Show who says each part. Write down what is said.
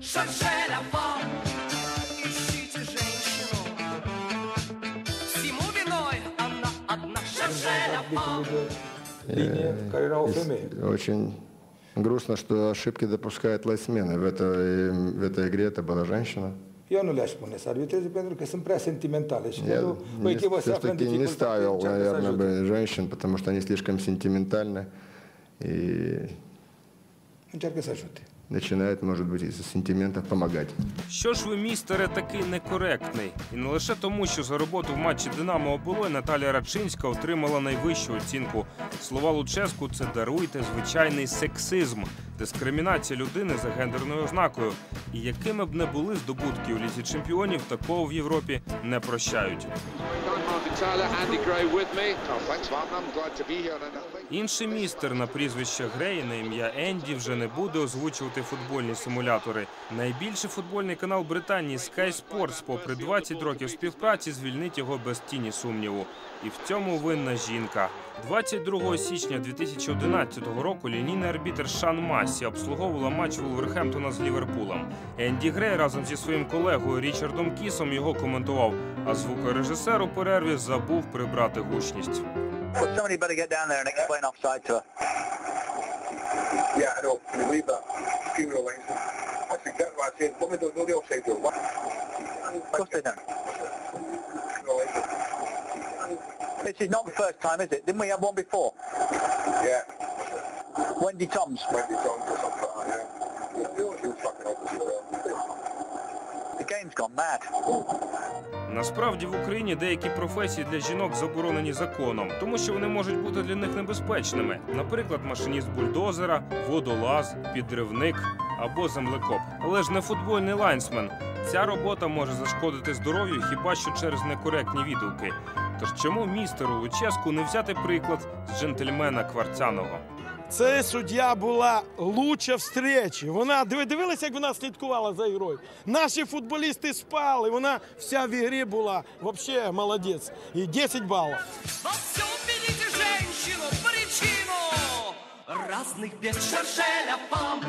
Speaker 1: Шаршеля вам, ищите женщину. Всему виной она одна. Шаршеля вам.
Speaker 2: Linje care era o femeie.
Speaker 3: Очень грустно, что ошибки допускают лайсмены. В этой, в этой игре это была женщина.
Speaker 2: Eu nu le-aș spune să arbitreze pentru că sunt prea sentimentale și
Speaker 3: Я
Speaker 2: când o
Speaker 3: не-
Speaker 2: echipă se află în
Speaker 3: все-таки не
Speaker 2: dificultate,
Speaker 3: ставил,
Speaker 2: încearcă să
Speaker 3: наверное,
Speaker 2: ajute.
Speaker 3: бы женщин, потому что они слишком сентиментальны и
Speaker 2: Încearcă să ajute.
Speaker 3: начинают, может быть, із сентиментов помагати.
Speaker 4: Що ж ви, містере, такий некоректний? І не лише тому, що за роботу в матчі Динамо оболонь Наталія Рачинська отримала найвищу оцінку. Слова Луческу це даруйте звичайний сексизм, дискримінація людини за гендерною ознакою. І якими б не були здобутки у лізі чемпіонів, такого в Європі не прощають. Інший містер на прізвище Грей на ім'я Енді вже не буде озвучувати футбольні симулятори. Найбільший футбольний канал Британії Sky Sports, попри 20 років співпраці, звільнить його без тіні сумніву. І в цьому винна жінка. 22 січня 2011 року лінійний арбітр Шан Массі обслуговувала матч Вулверхемптона з Ліверпулем. Енді Грей разом зі своїм колегою Річардом Кісом його коментував. А звукорежисер у перерві забув прибрати гучність.
Speaker 5: Of course they don't. This is not the first time, is it? Didn't we have one before?
Speaker 6: Yeah.
Speaker 5: Wendy Toms.
Speaker 6: Wendy Jones or something like that, yeah. She was fucking up as well.
Speaker 5: The game's gone mad.
Speaker 4: Насправді в Україні деякі професії для жінок заборонені законом, тому що вони можуть бути для них небезпечними. Наприклад, машиніст бульдозера, водолаз, підривник або землекоп. Але ж не футбольний лайнсмен. Ця робота може зашкодити здоров'ю хіба що через некоректні відгуки. Тож чому містеру Луческу не взяти приклад з джентльмена Кварцяного?
Speaker 7: Це суддя була лучша встречі. Вона диви- дивилися, як вона слідкувала за грою. Наші футболісти спали. Вона вся в ігрі була взагалі молодець. І 10 балів.
Speaker 1: Разных бед. Шаршеля вам,